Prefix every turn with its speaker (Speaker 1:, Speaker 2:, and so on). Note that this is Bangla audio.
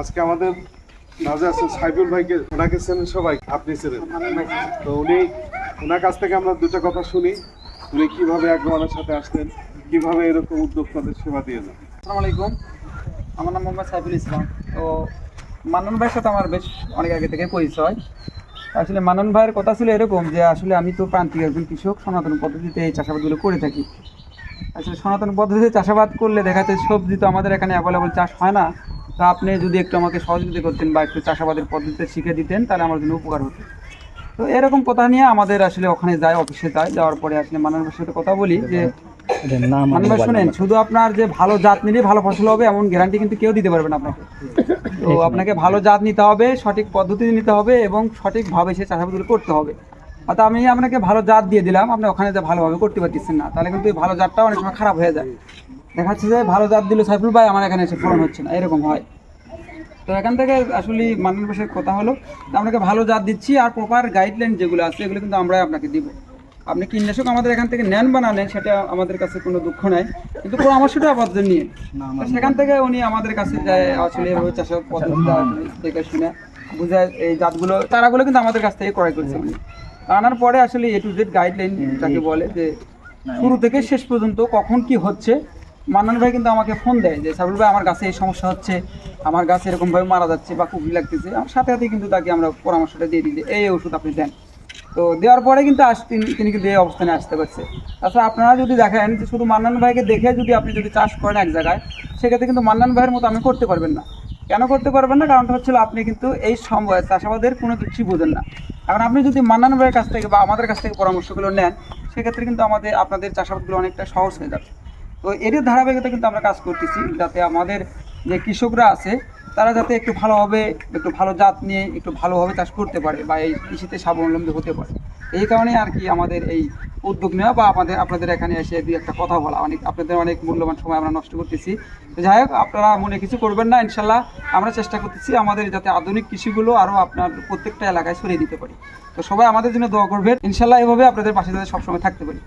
Speaker 1: আজকে আমাদের মাঝে আছে সাইফুল ভাইকে, ওনাকে চেনেন সবাই, আপনি চেনেন। তো উনি ওনার কাছ থেকে আমরা দুটো কথা শুনি, উনি কীভাবে একজনের সাথে আসলেন কীভাবে এরকম উদ্যোক্তাদের সেবা দিয়ে যান।
Speaker 2: আসসালামু আলাইকুম। আমার নাম মোহাম্মদ সাইফুল ইসলাম। তো মানন ভাইয়ের সাথে আমার বেশ অনেক আগে থেকে পরিচয়। আসলে মানন ভাইয়ের কথা ছিল এরকম যে, আসলে আমি তো প্রান্তিক একজন কৃষক, সনাতন পদ্ধতিতে এই চাষাবাদগুলো করে থাকি। আসলে সনাতন পদ্ধতিতে চাষাবাদ করলে দেখা যাচ্ছে সবজি তো আমাদের এখানে অ্যাভেলেবল চাষ হয় না। তা আপনি যদি একটু আমাকে সহযোগিতা করতেন বা একটু চাষাবাদের পদ্ধতিতে শিখে দিতেন তাহলে আমার জন্য উপকার হতো। তো এরকম কথা নিয়ে আমাদের আসলে ওখানে যায় অফিসে যায় যাওয়ার পরে আসলে ভাইয়ের সাথে কথা বলি যে মানে ভাই শুনেন শুধু আপনার যে ভালো জাত নিলে ভালো ফসল হবে এমন গ্যারান্টি কিন্তু কেউ দিতে পারবে না আপনাকে। তো আপনাকে ভালো জাত নিতে হবে সঠিক পদ্ধতি নিতে হবে এবং সঠিকভাবে সে চাষাবাদগুলো করতে হবে। অর্থাৎ আমি আপনাকে ভালো জাত দিয়ে দিলাম আপনি ওখানে যে ভালোভাবে করতে পারতেছেন না তাহলে কিন্তু ভালো জাতটাও অনেক সময় খারাপ হয়ে যায়। দেখা যাচ্ছে যে ভালো জাত দিল সাইফুল ভাই আমার এখানে এসে ফলন হচ্ছে না এরকম হয়। তো এখান থেকে আসলে মান্নান বসের কথা হলো আপনাকে ভালো জাত দিচ্ছি আর প্রপার গাইডলাইন যেগুলো আছে এগুলো কিন্তু আমরাই আপনাকে দিব। আপনি কীটনাশক আমাদের এখান থেকে নেন বা না নেন সেটা আমাদের কাছে কোনো দুঃখ নাই। কিন্তু পরামর্শটা আপনাদের নিয়ে সেখান থেকে উনি আমাদের কাছে যায় আসলে এভাবে চাষের পদ্ধতিটা আসলে দেখে শুনে বুঝায় এই জাতগুলো তারাগুলো কিন্তু আমাদের কাছ থেকে ক্রয় করছে উনি। আনার পরে আসলে এ টু জেড গাইডলাইন যাকে বলে যে শুরু থেকে শেষ পর্যন্ত কখন কি হচ্ছে মান্নান ভাই কিন্তু আমাকে ফোন দেয় যে, সাবুল ভাই, আমার গাছে এই সমস্যা হচ্ছে, আমার গাছে এরকমভাবে মারা যাচ্ছে বা কুকুর লাগতেছে। আমার সাথে সাথে কিন্তু তাকে আমরা পরামর্শটা দিয়ে দিই যে, এই ওষুধ আপনি দেন। তো দেওয়ার পরে কিন্তু আস, তিনি কিন্তু এই অবস্থানে আসতে পারছে। তাছাড়া আপনারা যদি দেখেন যে, শুধু মান্নান ভাইকে দেখে যদি আপনি যদি চাষ করেন এক জায়গায়, সেক্ষেত্রে কিন্তু মান্নান ভাইয়ের মতো আপনি করতে পারবেন না। কেন করতে পারবেন না? কারণটা হচ্ছিল আপনি কিন্তু এই সময় চাষাবাদের কোনো কিছুই বোঝেন না। এখন আপনি যদি মান্নান ভাইয়ের কাছ থেকে বা আমাদের কাছ থেকে পরামর্শগুলো নেন, সেক্ষেত্রে কিন্তু আমাদের, আপনাদের চাষাবাদগুলো অনেকটা সহজ হয়ে যাবে। তো এরই ধারাবাহিকতা কিন্তু আমরা কাজ করতেছি, যাতে আমাদের যে কৃষকরা আছে, তারা যাতে একটু ভালোভাবে, একটু ভালো জাত নিয়ে একটু ভালোভাবে চাষ করতে পারে বা এই কৃষিতে স্বাবলম্বী হতে পারে। এই কারণে আর কি আমাদের এই উদ্যোগ নেওয়া বা আমাদের, আপনাদের এখানে এসে দুই একটা কথা বলা। অনেক, আপনাদের অনেক মূল্যবান সময় আমরা নষ্ট করতেছি। যাই হোক, আপনারা মনে কিছু করবেন না, ইনশাল্লাহ আমরা চেষ্টা করতেছি আমাদের যাতে আধুনিক কৃষিগুলো আরও আপনার প্রত্যেকটা এলাকায় ছড়িয়ে দিতে পারি। তো সবাই আমাদের জন্য দোয়া করবেন। ইনশাল্লাহ এভাবে আপনাদের পাশে যাতে সবসময় থাকতে পারি।